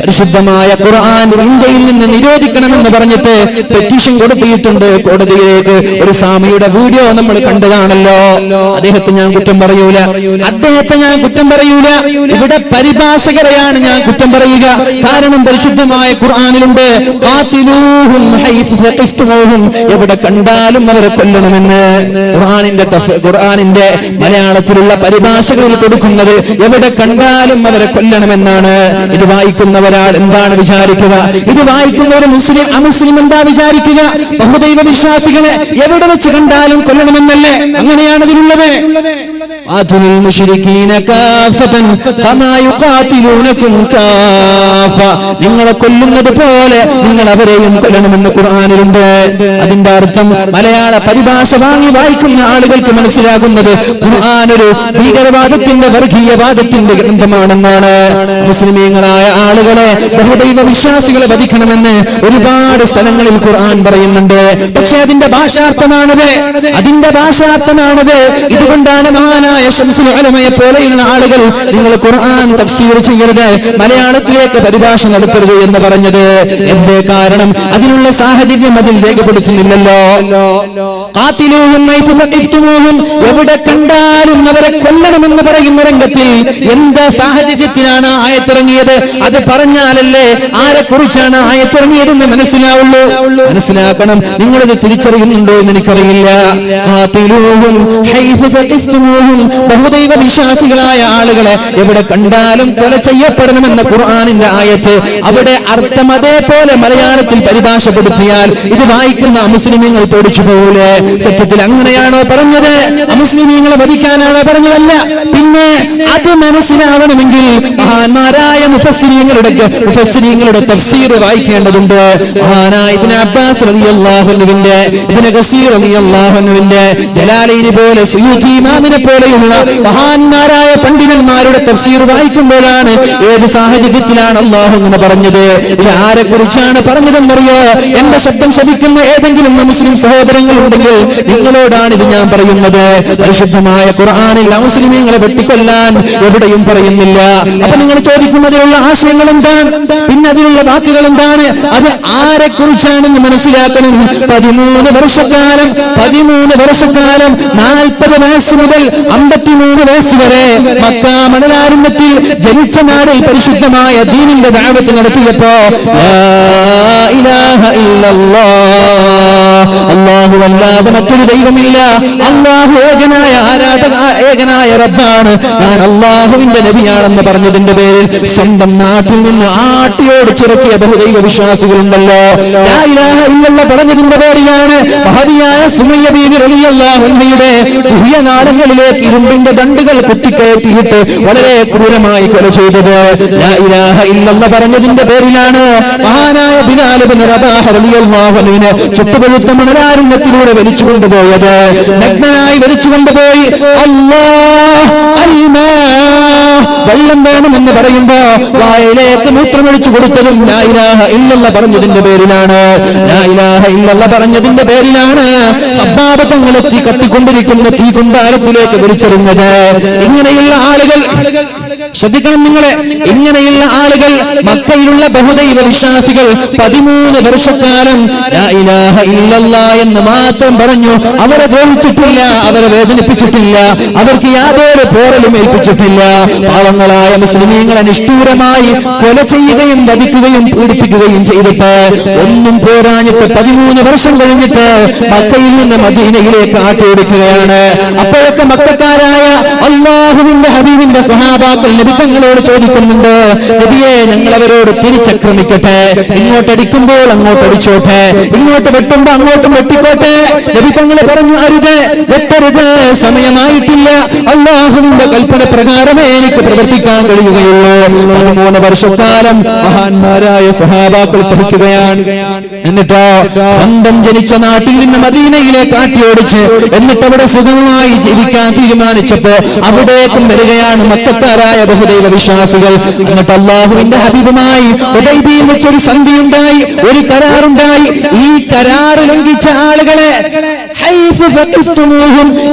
പരിശുദ്ധമായ ഖുർആൻ ഇന്ത്യയിൽ നിന്ന് നിരോധിക്കണമെന്ന് പറഞ്ഞിട്ട് പെറ്റീഷൻ കൊടുത്തിട്ടുണ്ട് കോടതിയിലേക്ക് ഒരു സ്വാമിയുടെ വീഡിയോ നമ്മൾ കണ്ടതാണല്ലോ. അദ്ദേഹത്തെ ഞാൻ കുറ്റം പറയൂല. അദ്ദേഹത്തെ ഞാൻ കുറ്റം പറയൂല. ഇവിടെ പരിഭാഷകരെയാണ് ഞാൻ കുറ്റം പറയുക. കാരണം പരിശുദ്ധമായ ഖുർആനിലുണ്ട്. എവിടെ കണ്ടാലും അവരെ കൊല്ലണമെന്ന്. ഖുർആനിന്റെ ഖുർആാനിന്റെ മലയാളത്തിലുള്ള പരിഭാഷകളിൽ കൊടുക്കുന്നത് എവിടെ കണ്ടാലും അവരെ കൊല്ലണമെന്നാണ്. ഇത് വായിക്കുന്ന ഒരാൾ എന്താണ് വിചാരിക്കുക? ഇത് വായിക്കുന്ന ഒരു മുസ്ലിം അമുസ്ലിം എന്താ വിചാരിക്കുക? ബഹുദൈവ വിശ്വാസികളെ എവിടെ വെച്ച് കണ്ടാലും കൊല്ലണമെന്നല്ലേ? അങ്ങനെയാണ് ഇതിലുള്ളത്. قاتلوا المشركين كافة كما يقاتلونكم كافة നിങ്ങളെ കൊല്ലുന്നത് പോലെ നിങ്ങൾ അവരെയും കൊല്ലണമെന്ന് ഖുർആാനിലുണ്ട് അതിന്റെ അർത്ഥം മലയാള പരിഭാഷ വാങ്ങി വായിക്കുന്ന ആളുകൾക്ക് മനസ്സിലാകുന്നത് ഖുർആൻ ഒരു ഭീകരവാദത്തിന്റെ വർഗീയവാദത്തിന്റെ ഗ്രന്ഥമാണെന്നാണ് മുസ്ലിമീങ്ങളായ ആളുകളെ ബഹുദൈവ വിശ്വാസികളെ വധിക്കണമെന്ന് ഒരുപാട് സ്ഥലങ്ങളിൽ ഖുർആൻ പറയുന്നുണ്ട് പക്ഷെ അതിന്റെ ഭാഷാർത്ഥമാണത് അതിന്റെ ഭാഷാർത്ഥമാണത് ഇതുകൊണ്ടാണ് മഹാനായ ഷംസുൽ ഉലമയെ പോലെയുള്ള ആളുകൾ നിങ്ങൾ ഖുർആൻ തഫ്സീർ ചെയ്യരുത് മലയാളത്തിലേക്ക് പരിഭാഷ നടത്തരുത് എന്ന് പറഞ്ഞത്. എന്റെ കാരണം? അതിനുള്ള സാഹചര്യം അതിൽ രേഖപ്പെടുത്തുന്നില്ലല്ലോ. എവിടെ കണ്ടാലും അവരെ കൊല്ലണമെന്ന് പറയുന്ന രംഗത്തിൽ എന്താ സാഹചര്യത്തിലാണ് ആയത്തിറങ്ങിയത്? അത് പറഞ്ഞാലല്ലേ ആരെ കുറിച്ചാണ് ആയത്തിറങ്ങിയതെന്ന് മനസ്സിലാവുള്ളൂ. മനസ്സിലാക്കണം. നിങ്ങളിത് തിരിച്ചറിയുന്നുണ്ടോ എന്ന് എനിക്കറിയില്ല. ഥഖിഫ്തുമൂഹും. ബഹുദൈവ വിശ്വാസികളായ ആളുകളെ എവിടെ കണ്ടാലും കൊല ചെയ്യപ്പെടണമെന്ന ഖുർആാനിന്റെ ആയത്ത് അവിടെ അർത്ഥം അതേപോലെ മലയാളത്തിൽ പരിഭാഷപ്പെടുത്തിയാൽ ഇത് വായിക്കുന്ന അമുസ്ലിമീങ്ങൾ പേടിച്ചു പോകൂലേ സത്യത്തിൽ അങ്ങനെയാണോ പറഞ്ഞത്? അമുസ്ലിമീങ്ങളെ വധിക്കാനാണോ പറഞ്ഞതല്ല. പിന്നെ അത് മനസ്സിലാവണമെങ്കിൽ മഹാന്മാരായ മുഫസ്സിരീങ്ങളുടെ മുഫസ്സിരീങ്ങളുടെ തഫ്സീർ വായിക്കേണ്ടതുണ്ട്. ഇബ്നു അബ്ബാസ് റളിയല്ലാഹുവിന്റെ ഇബ്നു ഗസീർ റളിയല്ലാഹുവിന്റെ ജലാലൈനി പോലെ സുയൂത്തി ഇമാമിനെ പോലെയുള്ള മഹാന്മാരായ പണ്ഡിതന്മാരുടെ തഫ്സീർ വായിക്കുമ്പോഴാണ് ഏത് സാഹചര്യത്തിലാണ് അള്ളാഹു ഇങ്ങനെ പറഞ്ഞത്? ഇത് ആരെ കുറിച്ചാണ് പറഞ്ഞതെന്നറിയോ? എന്റെ ശബ്ദം ശ്രമിക്കുന്ന ഏതെങ്കിലും മുസ്ലിം സഹോദരങ്ങൾ ഉണ്ടെങ്കിൽ നിങ്ങളോടാണ് ഇത് ഞാൻ പറയുന്നത്. പരിശുദ്ധമായ ഖുർആാനിൽ മുസ്ലിമീങ്ങളെ വെട്ടിക്കൊല്ലാൻ എവിടെയും പറയുന്നില്ല. അപ്പൊ നിങ്ങൾ ചോദിക്കുന്നതിലുള്ള ആശയങ്ങൾ എന്താണ്? പിന്നെ അതിലുള്ള വാക്കുകൾ എന്താണ്? അത് ആരെ കുറിച്ചാണെന്ന് മനസ്സിലാക്കണം. പതിമൂന്ന് വർഷക്കാലം പതിമൂന്ന് വർഷക്കാലം നാൽപ്പത് വയസ്സ് മുതൽ അമ്പത്തിമൂന്ന് വയസ്സ് വരെ മക്ക മണലാരണ്യത്തിൽ ജനിച്ച നാടിൽ പരിശുദ്ധമായ ദീനിന്റെ ദാവത്ത് നടത്തിയപ്പോ ഇലാഹ ഇല്ലല്ലാഹ്. അല്ലാഹു അല്ലാതെ മറ്റൊരു ദൈവമില്ല. അള്ളാഹു ഏകനായ ആരാധക ഏകനായ റബ്ബാണ്. ഞാൻ അള്ളാഹുവിന്റെ നബിയാണെന്ന് പറഞ്ഞതിന്റെ പേരിൽ സ്വന്തം നാട്ടിൽ നിന്ന് ആട്ടിയോട് ചിറക്കിയ ബഹുദൈവ വിശ്വാസികളുണ്ടല്ലോ. ഇല്ലല്ലാഹ് പറഞ്ഞതിന്റെ പേരിലാണ് മഹതിയായ സുമയ്യ ബീവി റലിയല്ലാഹുവിന്റെ പുതിയ നാടങ്ങളിലേക്ക് ഇരുമ്പിന്റെ ദണ്ടുകൾ കുത്തിക്കയറ്റിയിട്ട് വളരെ ക്രൂരമായി കൊല ചെയ്തത്. ഇല്ലല്ലാഹ് പറഞ്ഞതിന്റെ പേരിലാണ് മഹാനായ ബിലാൽ ഇബ്നു റബാഹ് റളിയല്ലാഹു അൻഹുവിനെ ചുട്ടുപഴുത്ത മണലാരുണ്യത്തിലൂടെ വലിച്ചു കൊണ്ടുപോയത് നഗ്നനായി വലിച്ചു കൊണ്ടുപോയി അൽമാ വെള്ളം വേണമെന്ന് പറയുമ്പോ വായിലേക്ക് മൂത്രമൊഴിച്ചു കൊടുത്തതും ലാ ഇല്ലല്ല പറഞ്ഞതിന്റെ പേരിലാണ്. ലാ ഇല്ലല്ല പറഞ്ഞതിന്റെ പേരിലാണ് അബ്ബാബ തങ്ങളെത്തി കത്തിക്കൊണ്ടിരിക്കുന്ന തീ കുണ്ടാരത്തിലേക്ക് വലിച്ചെറിഞ്ഞത്. ഇങ്ങനെയുള്ള ആളുകൾ ശ്രദ്ധിക്കണം നിങ്ങളെ. ഇങ്ങനെയുള്ള ആളുകൾ മക്കയിലുള്ള ബഹുദൈവ വിശ്വാസികൾ പതിമൂന്ന് വർഷക്കാലം എന്ന് മാത്രം പറഞ്ഞു. അവരെ ദ്രോഹിച്ചിട്ടില്ല അവരെ വേദനിപ്പിച്ചിട്ടില്ല അവർക്ക് യാതൊരു പോറലും ഏൽപ്പിച്ചിട്ടില്ല. പാവങ്ങളായ മുസ്ലിമീങ്ങളെ നിഷ്ഠൂരമായി കൊല ചെയ്യുകയും വധിക്കുകയും പീഡിപ്പിക്കുകയും ചെയ്തിട്ട് ഒന്നും പോരാഞ്ഞിട്ട് പതിമൂന്ന് വർഷം കഴിഞ്ഞിട്ട് മക്കയിൽ നിന്ന് മദീനയിലേക്ക് ആട്ടിയോടിക്കുകയാണ്. അപ്പോഴൊക്കെ മക്കാരായ അള്ളാഹുവിന്റെ ഹബീബിന്റെ സഹാബാക്കൾ നബിത്തങ്ങളോട് ചോദിക്കുന്നുണ്ട്. നബിയെ ഞങ്ങൾ അവരോട് തിരിച്ചക്രമിക്കട്ടെ ഇങ്ങോട്ടടിക്കുമ്പോൾ അങ്ങോട്ട് അടിച്ചോട്ടെ. ഇങ്ങോട്ട് വെട്ടുമ്പോ അങ്ങോട്ടും വെട്ടിക്കോട്ടെ. നബിത്തങ്ങൾ പറഞ്ഞു അരുത് വെട്ടരുത്. സമയമായിട്ടില്ല. അള്ളാഹുവിന്റെ കൽപ്പന പ്രകാരമേ എനിക്ക് പ്രവർത്തിക്കാൻ കഴിയുകയുള്ളൂ. പതിമൂന്ന് വർഷക്കാലം മഹാന്മാരായ സഹാബാക്കൾ ചതിക്കുകയാണ്. എന്നിട്ടോ സ്വന്തം ജനിച്ച നാട്ടിൽ നിന്ന് മദീനയിലേക്ക് ആട്ടിയോടിച്ച് എന്നിട്ട് അവിടെ സുഖമായി ജീവിക്കാൻ തീരുമാനിച്ചപ്പോ അവിടേക്കും വരികയാണ് മക്കക്കാരായ ബഹുദൈവ വിശ്വാസികൾ എന്നിട്ട് അള്ളാഹുവിന്റെ ഹബീബുമായി ഉദൈബിയിൽ വെച്ചൊരു സന്ധിയുണ്ടായി ഒരു കരാറുണ്ടായി. ഈ കരാറ് ലംഘിച്ച ആളുകളെ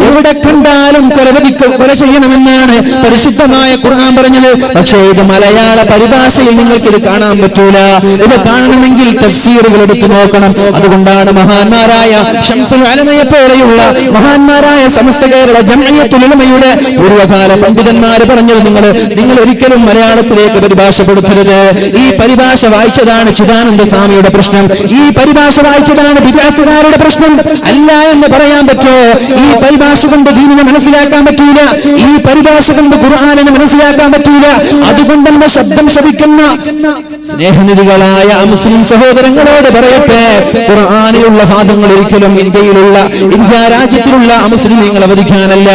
എവിടെ കണ്ടാലും കൊലപതിക്ക് കൊല ചെയ്യണമെന്നാണ് പരിശുദ്ധമായ ഖുർആൻ പറഞ്ഞത്. പക്ഷേ ഇത് മലയാള പരിഭാഷയിൽ നിങ്ങൾക്ക് ഇത് കാണാൻ പറ്റൂല. ഇത് കാണണമെങ്കിൽ തഫ്സീറുകൾ എടുത്തു നോക്കണം. അതുകൊണ്ടാണ് മഹാന്മാരായ ഷംസുൽ അലമയെ പോലെയുള്ള മഹാന്മാരായ സമസ്ത കേരള ജമയത്തുൽ ഉലമയുടെ പൂർവകാല പണ്ഡിതന്മാര് പറഞ്ഞത് നിങ്ങൾ നിങ്ങൾ ഒരിക്കലും മലയാളത്തിലേക്ക് പരിഭാഷപ്പെടുത്തരുത്. ഈ പരിഭാഷ വായിച്ചതാണ് ചിദാനന്ദ സ്വാമിയുടെ പ്രശ്നം. ഈ പരിഭാഷ വായിച്ചതാണ് വിദ്യാർത്ഥികാരുടെ പ്രശ്നം. അല്ല എന്ന് പറയാൻ പറ്റോ? ഈ പരിഭാഷ കൊണ്ട് ദീനിനെ മനസ്സിലാക്കാൻ പറ്റൂല. ഈ പരിഭാഷ കൊണ്ട് ഖുർആാനിനെ മനസ്സിലാക്കാൻ പറ്റൂല. അതുകൊണ്ട് എന്റെ ശബ്ദം ശപിക്കുന്ന സ്നേഹനിധികളായ മുസ്ലിം സഹോദരങ്ങളോട് പറയട്ടെ. ഖുർആാനിലുള്ള ഭാഗങ്ങൾ ഒരിക്കലും ഇന്ത്യയിലുള്ള ഇന്ത്യ രാജ്യത്തിലുള്ള മുസ്ലിമീങ്ങളെ വധിക്കാനല്ല.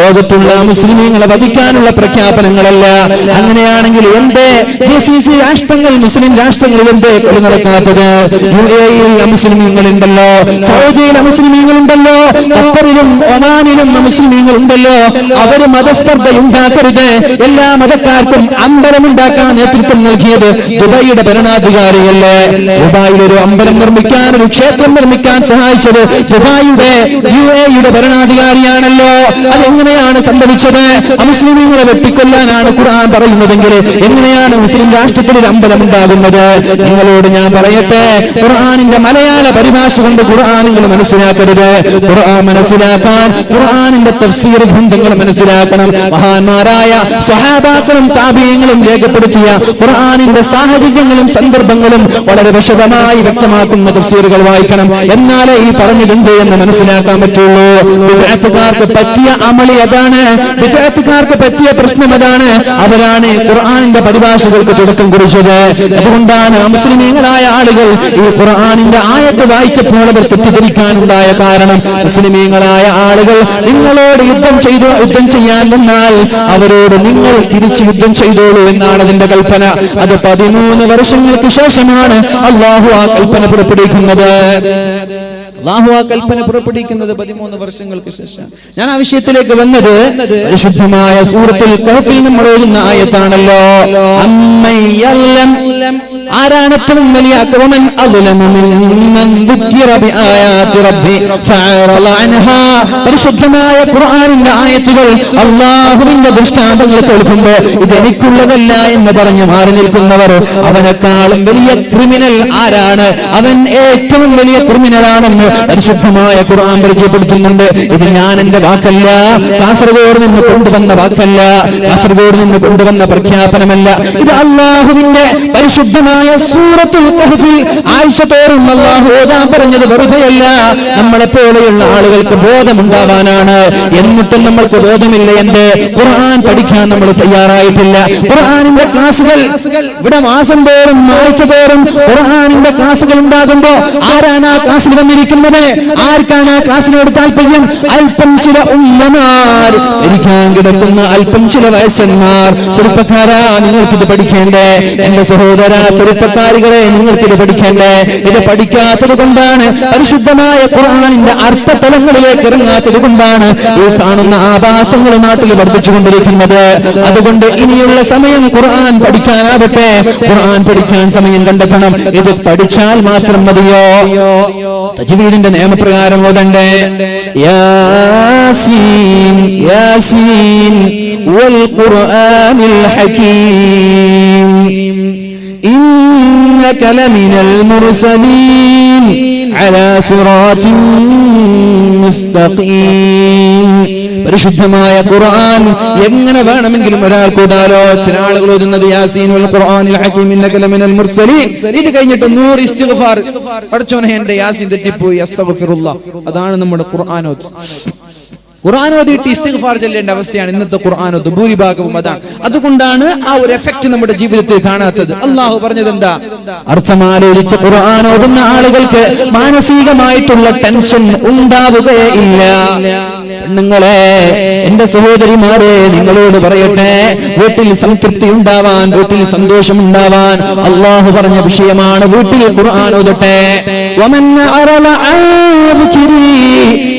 ലോകത്തുള്ള മുസ്ലിമീങ്ങളെ വധിക്കാനുള്ള പ്രഖ്യാപനങ്ങളല്ല. അങ്ങനെയാണെങ്കിൽ എന്തേ? ജെ സി സി രാഷ്ട്രങ്ങൾ മുസ്ലിം രാഷ്ട്രങ്ങളിൽ എന്തേ? കൊല നടക്കാത്തത് യു എയിൽ മുസ്ലിമീങ്ങളുണ്ടല്ലോ. സൗദിയിലെ മുസ്ലിമീങ്ങളുണ്ടല്ലോ ഖത്തറിലും ഒമാനിലും മുസ്ലിമീങ്ങൾ ഉണ്ടല്ലോ. അവർ മതസ്പർദ്ധ ഉണ്ടാക്കരുത് എല്ലാ മതക്കാർക്കും അമ്പലമുണ്ടാക്കാൻ നേതൃത്വം നൽകിയത് ദുബൈയുടെ ഭരണാധികാരിയല്ലേ? ദുബായിൽ ഒരു അമ്പലം നിർമ്മിക്കാൻ ഒരു ക്ഷേത്രം നിർമ്മിക്കാൻ സഹായിച്ചത് ദുബായിയുടെ യു എയുടെ ഭരണാധികാരിയാണല്ലോ. അതെങ്ങനെയാണ് സംഭവിച്ചത്? അമുസ്ലിമീങ്ങളെ വെട്ടിക്കൊല്ലാനാണ് ഖുർആൻ പറയുന്നതെങ്കിൽ എങ്ങനെയാണ് മുസ്ലിം രാഷ്ട്രത്തിൽ ഒരു അമ്പലം ഉണ്ടാകുന്നത്? നിങ്ങളോട് ഞാൻ പറയട്ടെ. ഖുർആാനിന്റെ മലയാള പരിഭാഷ കൊണ്ട് ഖുർആാനുകൾ നിങ്ങൾ മനസ്സിലാക്കരുത്. ഖുർആൻ മനസ്സിലാക്കാൻ ഖുർആനിന്റെ തഫ്സീർ ഗ്രന്ഥങ്ങൾ മനസ്സിലാക്കണം. മഹാന്മാരായ സഹാബാക്കളും താപീയങ്ങളും രേഖപ്പെടുത്തിയ ഖുർആനിന്റെ സാഹചര്യങ്ങളും സന്ദർഭങ്ങളും വളരെ വിശദമായി വ്യക്തമാക്കുന്ന തഫ്സീറുകൾ വായിക്കണം. എന്നാലേ ഈ പറഞ്ഞതെന്ത് എന്ന് മനസ്സിലാക്കാൻ പറ്റുള്ളൂ. വിദ്യാർത്ഥിക്കാർക്ക് പറ്റിയ അമളി അതാണ്. വിദ്യാർത്ഥിക്കാർക്ക് പറ്റിയ പ്രശ്നം അതാണ്. അവരാണ് ഖുർആനിന്റെ പരിഭാഷകൾക്ക് തുടക്കം കുറിച്ചത്. അതുകൊണ്ടാണ് മുസ്ലിമീങ്ങളായ ആളുകൾ ഈ ഖുർആനിന്റെ ആയത്ത് വായിച്ചപ്പോൾ അവർ തെറ്റിദ്ധരിക്കാനുണ്ടായ കാരണം മുസ്ലിമീങ്ങളായ ആളുകൾ നിങ്ങളോട് യുദ്ധം ചെയ്തു യുദ്ധം ചെയ്യാൻ നിന്നാൽ അവരോട് നിങ്ങൾ തിരിച്ചു യുദ്ധം ചെയ്തോളൂ എന്നാണ് അതിന്റെ കൽപ്പന. അത് പതിമൂന്ന് വർഷങ്ങൾക്ക് ശേഷമാണ് അള്ളാഹു ആ കൽപ്പന പുറപ്പെടുവിക്കുന്നത്. അള്ളാഹു ആ കൽപ്പന പുറപ്പെടുവിക്കുന്നത് പതിമൂന്ന് വർഷങ്ങൾക്ക് ശേഷം. ഞാൻ ആ വിഷയത്തിലേക്ക് വന്നത് പരിശുദ്ധമായ സൂറത്തിൽ ആയത്താണല്ലോ. ആരാണ് ഏറ്റവും വലിയ അക്രമൻ? പരിശുദ്ധമായ ഖുർആാനിന്റെ ആയത്തുകൾ അള്ളാഹുവിന്റെ ദൃഷ്ടാന്തങ്ങൾ കേൾക്കുമ്പോ ഇത് എനിക്കുള്ളതല്ല എന്ന് പറഞ്ഞ് മാറി നിൽക്കുന്നവർ അവനെക്കാളും വലിയ ക്രിമിനൽ ആരാണ്? അവൻ ഏറ്റവും വലിയ ക്രിമിനലാണെന്ന് പരിശുദ്ധമായ ഖുർആൻ പരിചയപ്പെടുത്തുന്നുണ്ട്. ഇത് ഞാൻ എന്റെ വാക്കല്ല. കാസർഗോഡ് നിന്ന് കൊണ്ടുവന്ന വാക്കല്ല. കാസർഗോഡ് നിന്ന് കൊണ്ടുവന്ന പ്രഖ്യാപനമല്ല. ഇത് അള്ളാഹുവിന്റെ പരിശുദ്ധമായ സൂറത്തുൽ കഹ്ഫിൽ ആഴ്ച തോറും അള്ളാഹു ഓതാൻ പറഞ്ഞത് വെറുതെയല്ല. നമ്മളെ പോലെയുള്ള ആളുകൾക്ക് ബോധമുണ്ടാവാനാണ്. എന്നിട്ടും നമ്മൾക്ക് ബോധമില്ല എന്ത്? ഖുർആൻ പഠിക്കാൻ നമ്മൾ തയ്യാറായിട്ടില്ല. ഖുർആാനിന്റെ ക്ലാസുകൾ ഇവിടെ മാസം തോറും ആഴ്ച തോറും ഖുർആാനിന്റെ ക്ലാസുകൾ ഉണ്ടാകുമ്പോ ആരാണ് ആ ക്ലാസ്സിൽ വന്നിരിക്കുന്നത്? ആർക്കാണ് ആ ക്ലാസ്സിനോട് താല്പര്യം? അല്പം ചില ഉമ്മമാർ ഇരിക്കാൻ കിടക്കുന്ന അല്പം ചില വയസ്സന്മാർ. ചെറുപ്പക്കാരാ നിങ്ങൾക്കിത് പഠിക്കേണ്ടേ? എന്റെ സഹോദര ചെറുപ്പക്കാരികളെ നിങ്ങൾക്കിത് പഠിക്കേണ്ടേ? ഇത് പഠിക്കാത്തത് കൊണ്ടാണ് പരിശുദ്ധമായ ഖുർആനിന്റെ അർത്ഥതലങ്ങളിലേക്ക് ഇറങ്ങാത്തത് കൊണ്ടാണ് ഈ കാണുന്ന ആഭാസങ്ങൾ നാട്ടിൽ വർദ്ധിച്ചുകൊണ്ടിരിക്കുന്നത്. അതുകൊണ്ട് ഇനിയുള്ള സമയം ഖുർആൻ പഠിക്കാനാവട്ടെ. ഖുർആൻ പഠിക്കാൻ സമയം കണ്ടെത്തണം. ഇത് പഠിച്ചാൽ മാത്രം മതിയോ? തഫ്സീലിന്റെ നിയമപ്രകാരം ഓതണ്ടേ? യാസീൻ യാസീൻ വൽ ഖുർആനിൽ ഹകീം. ഇന്നക ലമിനൽ മുർസലീൻ. على صراط مستقيم പരിശുദ്ധമായ ഖുർആൻ എങ്ങനെ വേണമെങ്കിലും ഒരാൾക്ക് ഓതാലോ ചില ആളുകൾ ഓതുന്നത് യാസീൻ വൽ ഖുർആനിൽ ഹകീം ഇന്നക ലമിനൽ മുർസലീൻ ഇത് കഴിഞ്ഞിട്ട് നൂറ് ഇസ്തിഗ്ഫാർ പഠിച്ചോനെ എന്റെ യാസീൻ തെറ്റിപ്പോയി അസ്തഗ്ഫിറുല്ലാഹ് അതാണ് നമ്മുടെ ഖുർആനോത് ഓതിയിട്ട് ഇസ്തിഗ്ഫാർ ചെല്ലേണ്ട അവസ്ഥയാണ് ഇന്നത്തെ ഖുർആാനോദ് ഭൂരിഭാഗവും അതാണ് അതുകൊണ്ടാണ് ആ ഒരു എഫക്റ്റ് നമ്മുടെ ജീവിതത്തിൽ കാണാത്തത്. അള്ളാഹു പറഞ്ഞത് എന്താ ഖുർആൻ ഓതുന്ന ആളുകൾക്ക് മാനസികമായിട്ടുള്ള ടെൻഷൻ ഉണ്ടാവുകയേ ഇല്ല പെണ്ണുങ്ങളെ എന്റെ സഹോദരിമാരെ നിങ്ങളോട് പറയട്ടെ. വീട്ടിൽ സംതൃപ്തി ഉണ്ടാവാൻ വീട്ടിൽ സന്തോഷം ഉണ്ടാവാൻ അള്ളാഹു പറഞ്ഞ വിഷയമാണ്. വീട്ടിൽ ഖുർആൻ.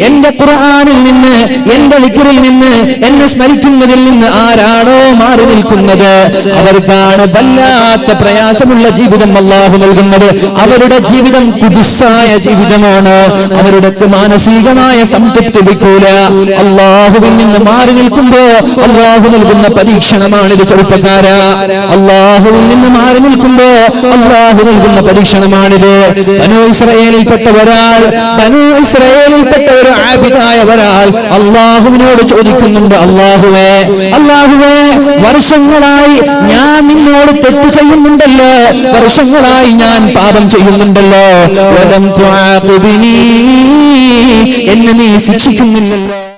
എന്റെ ഖുർആനിൽ നിന്ന് എന്റെ വിക്രിൽ നിന്ന് എന്നെ സ്മരിക്കുന്നതിൽ നിന്ന് ആരാണോ മാറി നിൽക്കുന്നത്? അവർക്കാണ് വല്ലാത്ത പ്രയാസമുള്ള ജീവിതം അള്ളാഹു നൽകുന്നത്. അവരുടെ ജീവിതം കുതിസായ ജീവിതമാണ്. അവരുടെ മാനസികമായ സംതൃപ്തി ലഭിക്കൂല. അള്ളാഹുവിൽ നിന്ന് മാറി നിൽക്കുമ്പോ അള്ളാഹു നൽകുന്ന പരീക്ഷണമാണിത് ചെറുപ്പക്കാര. അള്ളാഹുവിൽ നിന്ന് മാറി നിൽക്കുമ്പോ അള്ളാഹു നൽകുന്ന പരീക്ഷണമാണിത്. ബനു ഇസ്രയേലിൽപ്പെട്ട ഒരാൾ ബനു ഇസ്രയേലിൽപ്പെട്ട ഒരു ആബിദായ ഒരാൾ അള്ളാഹുവിനോട് ചോദിക്കുന്നുണ്ട് അള്ളാഹുവേ അള്ളാഹുവേ വർഷങ്ങളായി ഞാൻ നിന്നോട് തെറ്റ് ചെയ്യുന്നുണ്ടല്ലോ. വർഷങ്ങളായി ഞാൻ പാപം ചെയ്യുന്നുണ്ടല്ലോ. എന്നെ നീ ശിക്ഷിക്കുന്നില്ലല്ലോ.